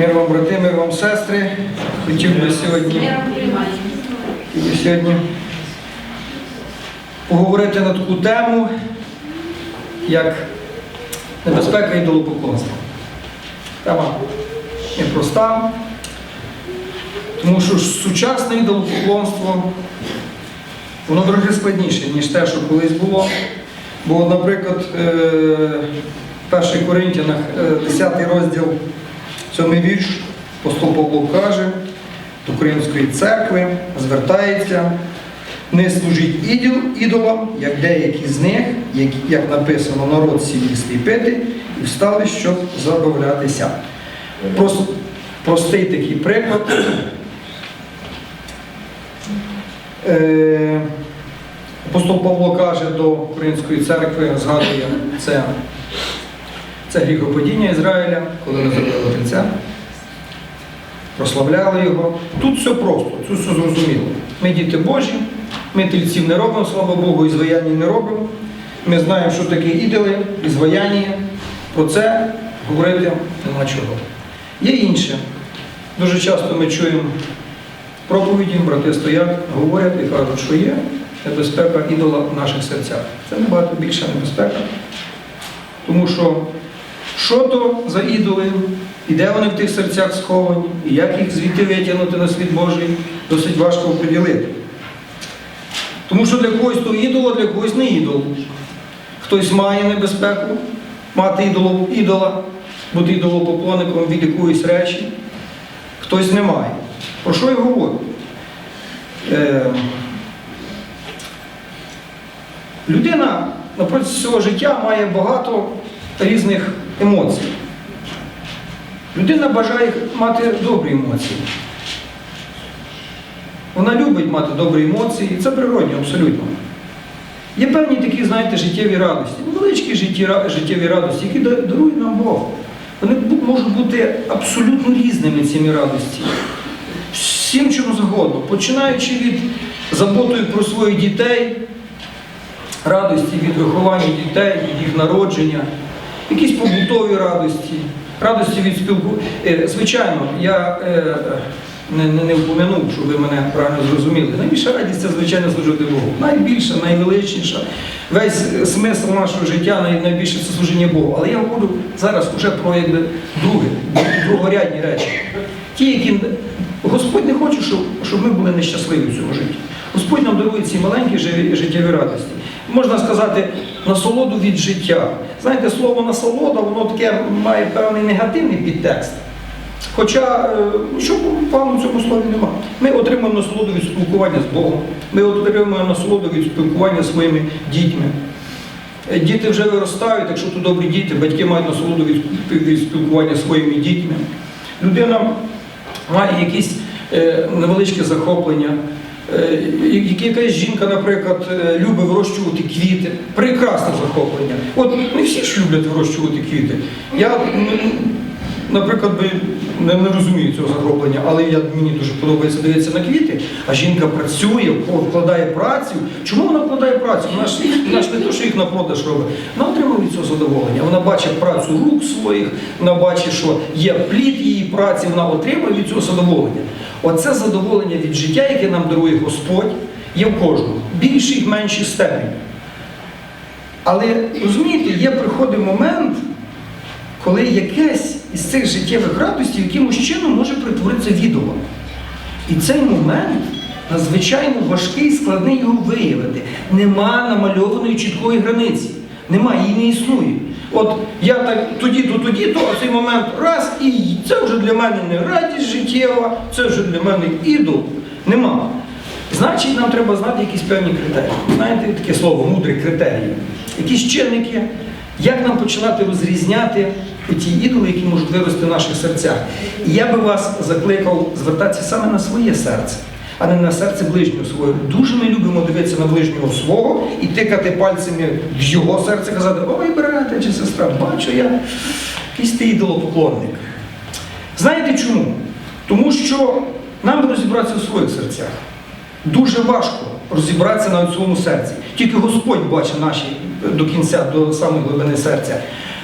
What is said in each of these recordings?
Мир вам, брати, мир вам, сестри. Хотів би сьогодні, хотів би сьогодні поговорити на таку тему, як небезпека ідолопоклонства. Тема непроста, тому що сучасне ідолопоклонство, воно трохи складніше, ніж те, що колись було. Бо, наприклад, е, в 1 Коринтянах, е, 10 розділ, 7 вірш, апостол Павло каже, до Української церкви звертається, не служіть ідол, ідолам, як деякі з них, як, як написано, народ сів їсти і і встали, щоб забавлятися. Просто простий такий приклад. Е, Апостол Павло каже до Української церкви, згадує це, це гріхопадіння Ізраїля, коли не зробили Тельця, прославляли його. Тут все просто, тут все зрозуміло. Ми діти Божі, ми тельців не робимо, слава Богу, і зваяння не робимо. Ми знаємо, що таке ідоли, і зваяння. Про це говорити нема чого. Є інше. Дуже часто ми чуємо проповіді, брати стоять, говорять і кажуть, що є небезпека ідола в наших серцях. Це набагато більша небезпека. Тому що що то за ідоли, і де вони в тих серцях сховані, і як їх звідти витягнути на світ Божий, досить важко оприділити. Тому що для когось то ідол, а для когось не ідол. Хтось має небезпеку мати ідолу, ідола, бути ідолопоклонником від якоїсь речі, хтось не має. Про що я говорю? Е, Людина напроти свого життя має багато різних емоцій. Людина бажає мати добрі емоції. Вона любить мати добрі емоції, і це природньо абсолютно. Є певні такі, знаєте, життєві радості, невеличкі життєві радості, які да- дарує нам Бог. Вони можуть бути абсолютно різними цими радості. Всім чим завгодно, починаючи від заботою про своїх дітей, радості від виховання дітей, від їх народження, якісь побутові радості, радості від спілкування. Звичайно, я е, не, не, не впомянув, щоб ви мене правильно зрозуміли. Найбільша радість це, звичайно, служити Богу. Найбільша, найвеличніша. Весь смисл нашого життя найбільше це служіння Богу. Але я говорю зараз вже про якби друге, другорядні речі. Ті, які Господь не хоче, щоб, щоб ми були нещасливі в цьому житті. Господь нам дарує ці маленькі життєві радості. Можна сказати, насолоду від життя. Знаєте, слово насолода, воно таке має певний негативний підтекст. Хоча е, нічого поганого в цьому слові нема. Ми отримуємо насолоду від спілкування з Богом, ми отримуємо насолоду від спілкування з своїми дітьми. Е, Діти вже виростають, якщо то добрі діти, батьки мають насолоду від, від спілкування зі своїми дітьми. Людина має якісь е, невеличке захоплення. Е, як- якась жінка, наприклад, е, любить вирощувати квіти. Прекрасне захоплення. От не всі ж люблять вирощувати квіти. Я, м, наприклад, би не, не розумію цього захоплення, але я, мені дуже подобається дивитися на квіти, а жінка працює, вкладає працю. Чому вона вкладає працю? Вона ж, вона ж не то, що їх на продаж робить. Вона отримує від цього задоволення. Вона бачить працю рук своїх, вона бачить, що є плід її праці, вона отримує від цього задоволення. Оце задоволення від життя, яке нам дарує Господь, є в кожному. Більшій, меншій степені. Але розумієте, є приходить момент, коли якесь із цих життєвих радостей якимось чином може перетворитися в ідола. І цей момент надзвичайно важкий, складний його виявити. Нема намальованої чіткої границі. Нема, її не існує. От я так тоді-то, тоді-то, а цей момент раз, і це вже для мене не радість життєва, це вже для мене ідол. Нема. Значить, нам треба знати якісь певні критерії. Знаєте, таке слово, мудрі критерії. Якісь чинники, як нам починати розрізняти ті ідоли, які можуть вирости в наших серцях. І я би вас закликав звертатися саме на своє серце, а не на серце ближнього свого. Дуже ми любимо дивитися на ближнього свого і тикати пальцями в його серце, казати, ой, брате чи сестра, бачу я якийсь ти ідолопоклонник. Знаєте чому? Тому що нам розібратися в своїх серцях. Дуже важко розібратися на своєму серці. Тільки Господь бачить наші до кінця, до самої глибини серця.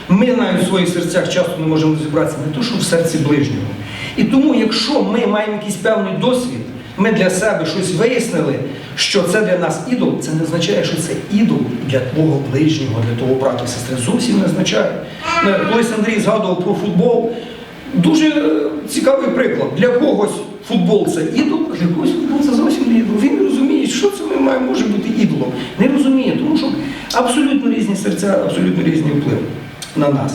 Ми навіть в своїх серцях часто не можемо розібратися не то, що в серці ближнього. І тому, якщо ми маємо якийсь певний досвід, ми для себе щось вияснили, що це для нас ідол, це не означає, що це ідол для твого ближнього, для твого брата і сестри. Зовсім не означає. Ну, Колись Андрій згадував про футбол. Дуже е, цікавий приклад. Для когось футбол це ідол, а для когось футбол це що це ми маємо, може бути ідолом. Не розуміє, тому що абсолютно різні серця, абсолютно різні впливи на нас.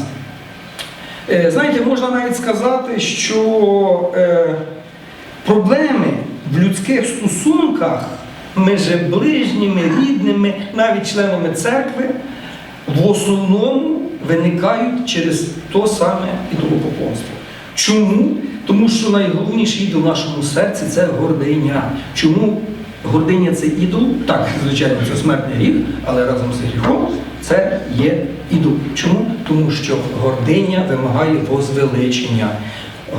Е, Знаєте, можна навіть сказати, що е, проблеми в людських стосунках між ближніми, рідними, навіть членами церкви, в основному виникають через то саме ідолопоклонство. Чому? Тому що найголовніший ідол в нашому серці це гординя. Чому гординя це ідол? Так, звичайно, це смертний гріх, але разом з гріхом це є ідол. Чому? Тому що гординя вимагає возвеличення.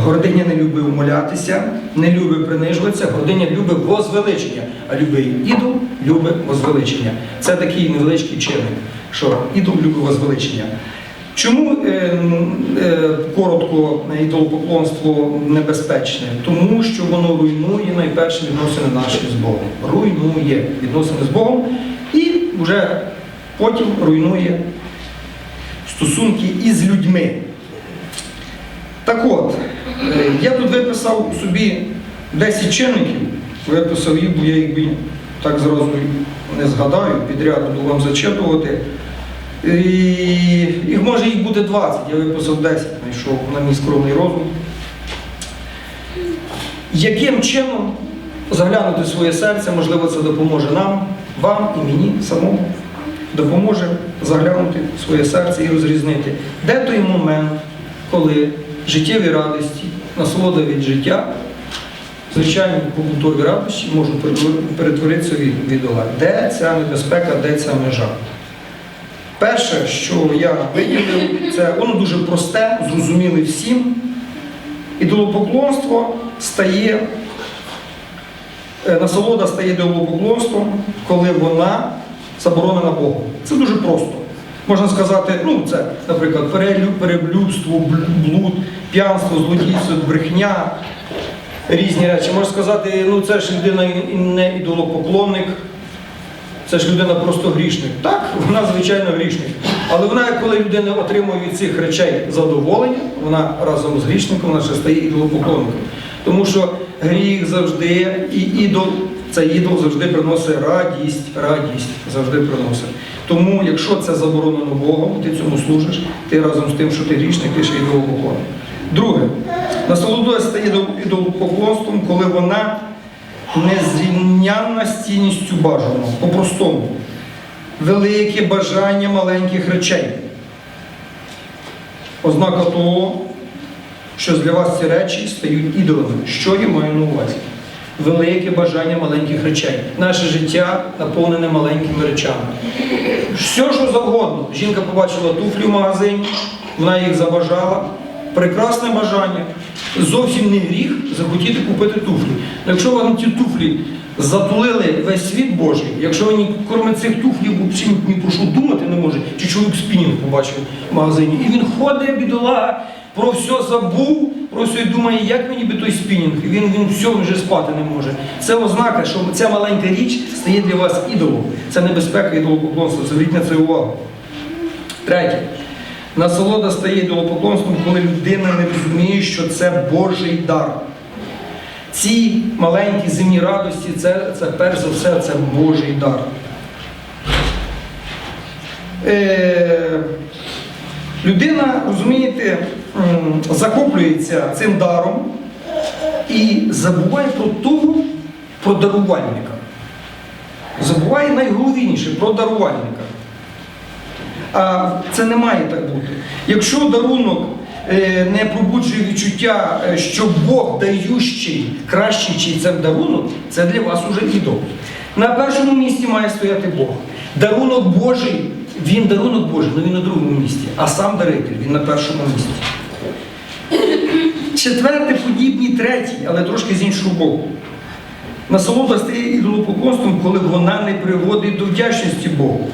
Гординя не любить умолятися, не любить принижуватися, гординя любить возвеличення, а любий ідол любить возвеличення. Це такий невеличкий чинник, що ідол любить возвеличення. Чому е, е, коротко ідолопоклонство небезпечне? Тому що воно руйнує найперше відносини наші з Богом. Руйнує відносини з Богом і вже потім руйнує стосунки із людьми. Так от, е, я тут виписав собі 10 чинників, виписав їх, бо я їх так зразу не згадаю, підряд буду вам зачитувати. І їх може їх буде 20, я виписав 10, знайшов на мій скромний розум. Яким чином заглянути в своє серце, можливо, це допоможе нам, вам і мені самому. Допоможе заглянути в своє серце і розрізнити, де той момент, коли життєві радості, насолода від життя, звичайні побутові радості можуть перетворитися в ідола. Де ця небезпека, де ця межа? Перше, що я виділив, це воно дуже просте, зрозуміле всім. Ідолопоклонство стає, е, насолода стає ідолопоклонством, коли вона заборонена Богом. Це дуже просто. Можна сказати, ну це, наприклад, перелю- переблюдство, блуд, п'янство, злодійство, брехня, різні речі. Можна сказати, ну це ж людина не ідолопоклонник, це ж людина просто грішник. Так, вона звичайно грішник. Але вона, коли людина отримує від цих речей задоволення, вона разом з грішником вона ще стає ідолопоклонником. Тому що гріх завжди і ідол, цей ідол завжди приносить радість, радість завжди приносить. Тому, якщо це заборонено Богом, ти цьому служиш, ти разом з тим, що ти грішник, ти ще ідолопоклонник. Друге, ідол- ідолопоклонством, коли вона незрівнянна з бажаного. По-простому. Велике бажання маленьких речей. Ознака того, що для вас ці речі стають ідолами. Що я маю на увазі? Велике бажання маленьких речей. Наше життя наповнене маленькими речами. Все, що завгодно. Жінка побачила туфлі в магазині, вона їх забажала. Прекрасне бажання. Зовсім не гріх захотіти купити туфлі. Якщо вам ті туфлі затулили весь світ Божий, якщо ви кроме цих туфлів ні про що думати не може, чи чоловік спінінг побачив в магазині, і він ходить, бідолага, про все забув, про все і думає, як мені би той спінінг. І він, він все вже спати не може. Це ознака, що ця маленька річ стає для вас ідолом. Це небезпека ідолопоклонства. Зверніть на це увагу. Третє. Насолода стає ідолопоклонством, коли людина не розуміє, що це Божий дар. Ці маленькі земні радості це, це перш за все це Божий дар. Е, людина, розумієте, захоплюється цим даром і забуває про того, про дарувальника. Забуває найголовніше про дарувальника. А це не має так бути. Якщо дарунок е, не пробуджує відчуття, е, що Бог даючий кращий, чий це дарунок, це для вас уже ідол. На першому місці має стояти Бог. Дарунок Божий, він дарунок Божий, але він на другому місці, а сам даритель, він на першому місці. Четверте, подібні третій, але трошки з іншого боку. Насолода стає ідолопоклонством, коли вона не приводить до вдячності Богу.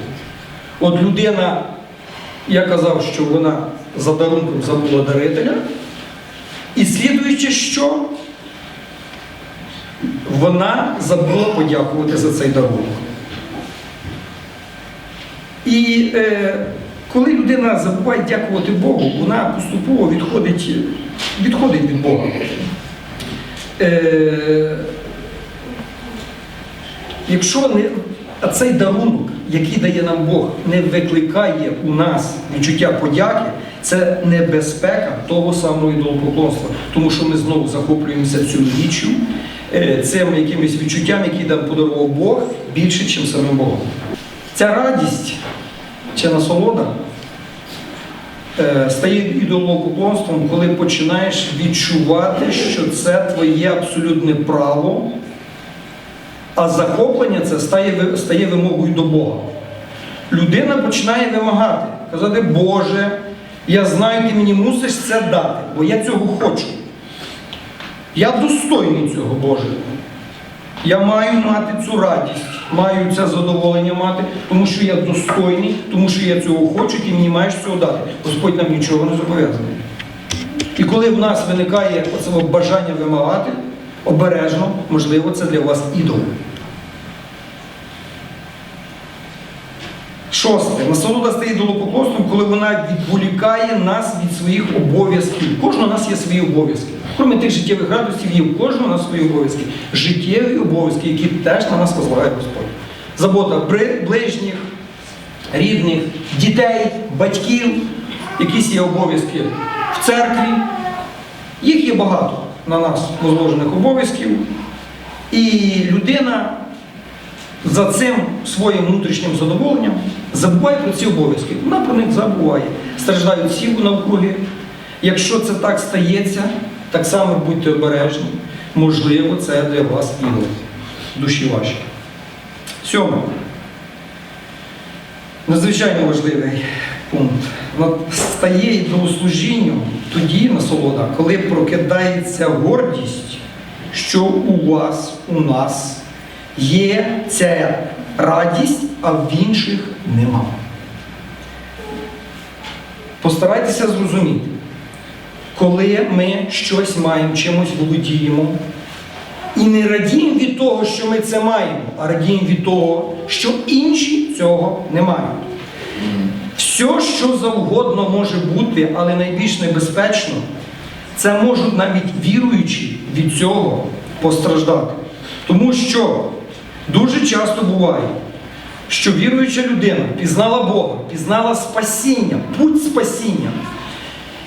От людина, я казав, що вона за дарунком забула дарителя, І слідуючи, що вона забула подякувати за цей дарунок. І е, коли людина забуває дякувати Богу, вона поступово відходить, відходить від Бога. Е, якщо не, цей дарунок, який дає нам Бог, не викликає у нас відчуття подяки, це небезпека того самого ідолопоклонства. Тому що ми знову захоплюємося цю річчю, е, цим якимось відчуттям, які нам подарував Бог, більше, ніж самим Богом. Ця радість чи насолода е, стає ідолопоклонством, коли починаєш відчувати, що це твоє абсолютне право, а захоплення це стає, стає вимогою до Бога. Людина починає вимагати, казати, Боже, я знаю, ти мені мусиш це дати, бо я цього хочу. Я достойний цього, Боже. Я маю мати цю радість, маю це задоволення мати, тому що я достойний, тому що я цього хочу, ти мені маєш цього дати. Господь нам нічого не зобов'язаний. І коли в нас виникає оце бажання вимагати, обережно, можливо, це для вас ідол. Шосте. Насолода стає ідолопоклонством, коли вона відволікає нас від своїх обов'язків. Кожного у нас є свої обов'язки. Крім тих життєвих радостей, є у кожного нас свої обов'язки. Життєві обов'язки, які теж на нас возлагає Господь. Забота бри- ближніх, рідних, дітей, батьків, якісь є обов'язки в церкві. Їх є багато на нас возложених обов'язків. І людина за цим своїм внутрішнім задоволенням забуває про ці обов'язки. Вона про них забуває. Страждають всі навкруги. Якщо це так стається, так само будьте обережні. Можливо, це для вас ідол душі ваші. Сьоме. Надзвичайно важливий пункт. Стає ідолослужінням тоді насолода, коли прокидається гордість, що у вас, у нас є ця радість, а в інших нема. Постарайтеся зрозуміти, коли ми щось маємо, чимось володіємо, і не радіємо від того, що ми це маємо, а радіємо від того, що інші цього не мають. Все, що завгодно може бути, але найбільш небезпечно, це можуть навіть віруючі від цього постраждати. Тому що дуже часто буває, що віруюча людина пізнала Бога, пізнала спасіння, путь спасіння.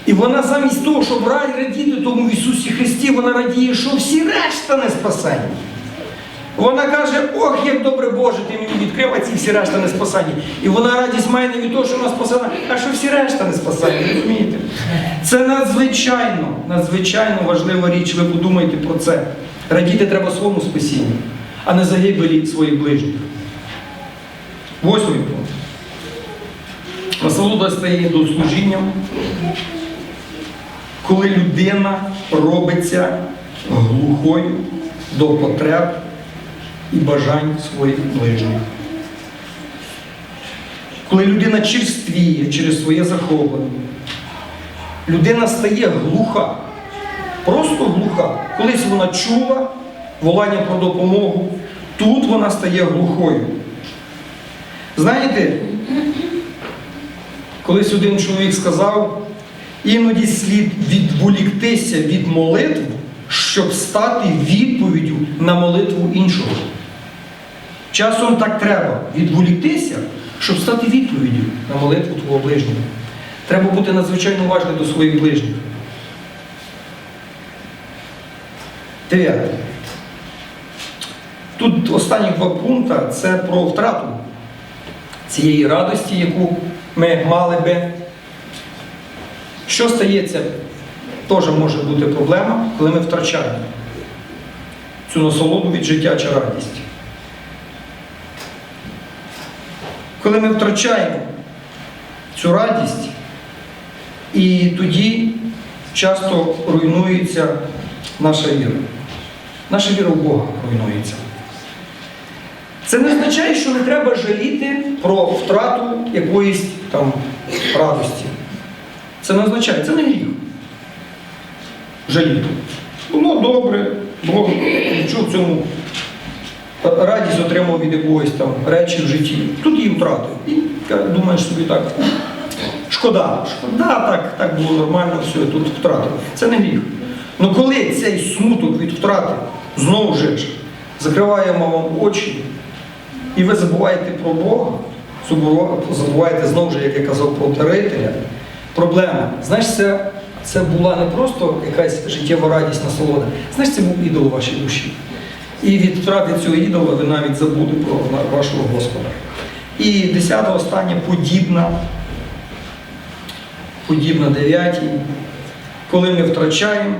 І вона замість того, щоб радіти тому в Ісусі Христі, вона радіє, що всі решта не спасені. Вона каже, ох, як добре Боже, ти мені відкрив, а ці всі решта не спасені. І вона радість має не від того, що вона спасена, а що всі решта не спасені. Розумієте? Це надзвичайно, надзвичайно важлива річ. Ви подумайте про це. Радіти треба своєму спасінню, а не загибелі своїх ближніх. Восьмий пункт. Насолода стає до служінням, коли людина робиться глухою до потреб і бажань своїх ближніх. Коли людина черствіє через своє захоплення, людина стає глуха, просто глуха. Колись вона чула волання про допомогу, тут вона стає глухою. Знаєте, колись один чоловік сказав, іноді слід відволіктися від молитв, щоб стати відповіддю на молитву іншого. Часом так треба відволіктися, щоб стати відповіддю на молитву твого ближнього. Треба бути надзвичайно уважним до своїх ближніх. Дев'яте. Тут останні два пункти це про втрату цієї радості, яку ми мали би. Що стається, теж може бути проблема, коли ми втрачаємо цю насолоду від життя чи радість. Коли ми втрачаємо цю радість, і тоді часто руйнується наша віра. Наша віра в Бога руйнується. Це не означає, що не треба жаліти про втрату якоїсь там радості. Це не означає, це не гріх. жаліти. Було добре, Бог відчув в цьому радість отримав від якогось там речі в житті. Тут її втратив. І ка- думаєш собі так. Шкода, шкода, так, так було нормально, все, тут втратив. Це не гріх. Ну коли цей смуток від втрати знову ж закриваємо вам очі, і ви забуваєте про Бога, забуваєте знову ж, як я казав, про дарителя, проблема. Знаєш, це, це була не просто якась життєва радість, насолода. Знаєш, це був ідол вашій душі. І від втрати цього ідола ви навіть забули про вашого Господа. І десята остання подібна, подібна дев'ятій, коли ми втрачаємо,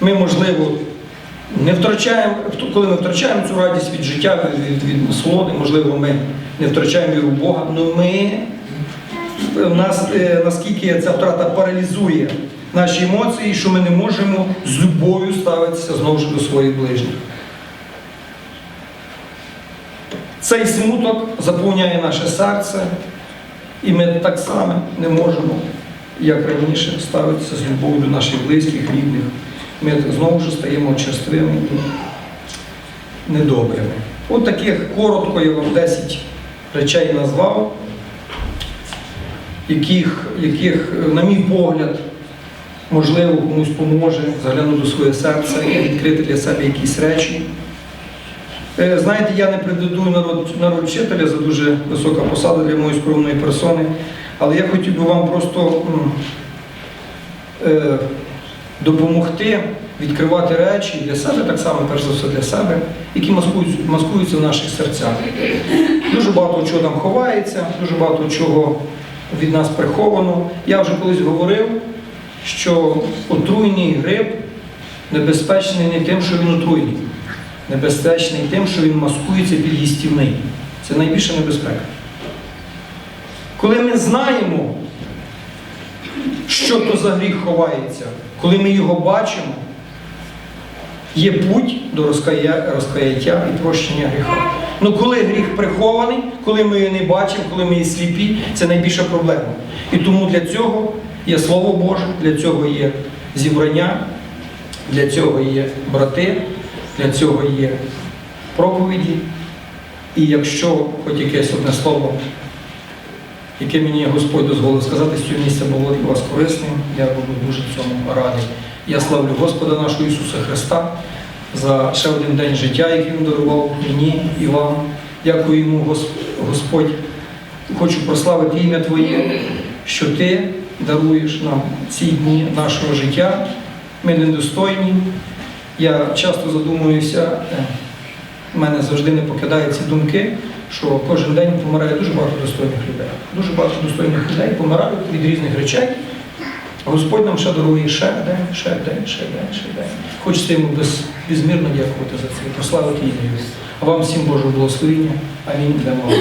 ми, можливо, не втрачаємо, коли ми втрачаємо цю радість від життя, від, від, насолоди, можливо, ми не втрачаємо віру в Бога, але ми, в нас, е, наскільки ця втрата паралізує наші емоції, що ми не можемо з любов'ю ставитися знову ж до своїх ближніх. Цей смуток заповняє наше серце, і ми так само не можемо, як раніше, ставитися з любов'ю до наших близьких, рідних. Ми знову ж стаємо черствими і недобрими. От таких коротко я вам 10 речей назвав, яких, яких, на мій погляд, можливо, комусь поможе заглянути до своє серце і відкрити для себе якісь речі. Е, Знаєте, я не претендую на роль, на роль вчителя за дуже висока посада для моєї скромної персони, але я хотів би вам просто е, допомогти відкривати речі для себе, так само, перш за все, для себе, які маскуються, маскуються в наших серцях. Дуже багато чого там ховається, дуже багато чого від нас приховано. Я вже колись говорив, що отруйний гриб небезпечний не тим, що він отруйний небезпечний тим, що він маскується під їстівний. Це найбільша небезпека. Коли ми знаємо, що то за гріх ховається, коли ми його бачимо, є путь до розкая- розкаяття і прощення гріха. Ну коли гріх прихований, коли ми його не бачимо, коли ми є сліпі, це найбільша проблема. І тому для цього є Слово Боже, для цього є зібрання, для цього є брати, для цього є проповіді. І якщо хоч якесь одне слово, яке мені Господь дозволив сказати з цього місця було для вас корисним, я буду дуже цьому радий. Я славлю Господа нашого Ісуса Христа за ще один день життя, який Він дарував мені і вам. Дякую йому, Господь. Хочу прославити ім'я Твоє, що Ти даруєш нам ці дні нашого життя. Ми недостойні. Я часто задумуюся, е, в мене завжди не покидають ці думки, що кожен день помирає дуже багато достойних людей. Дуже багато достойних людей помирають від різних речей. Господь нам ще дарує ще день, ще день, ще день, ще день. Хочеться йому без, безмірно дякувати за це, прославити ім'я. А вам всім Божого благословення. Амінь. Йдемо.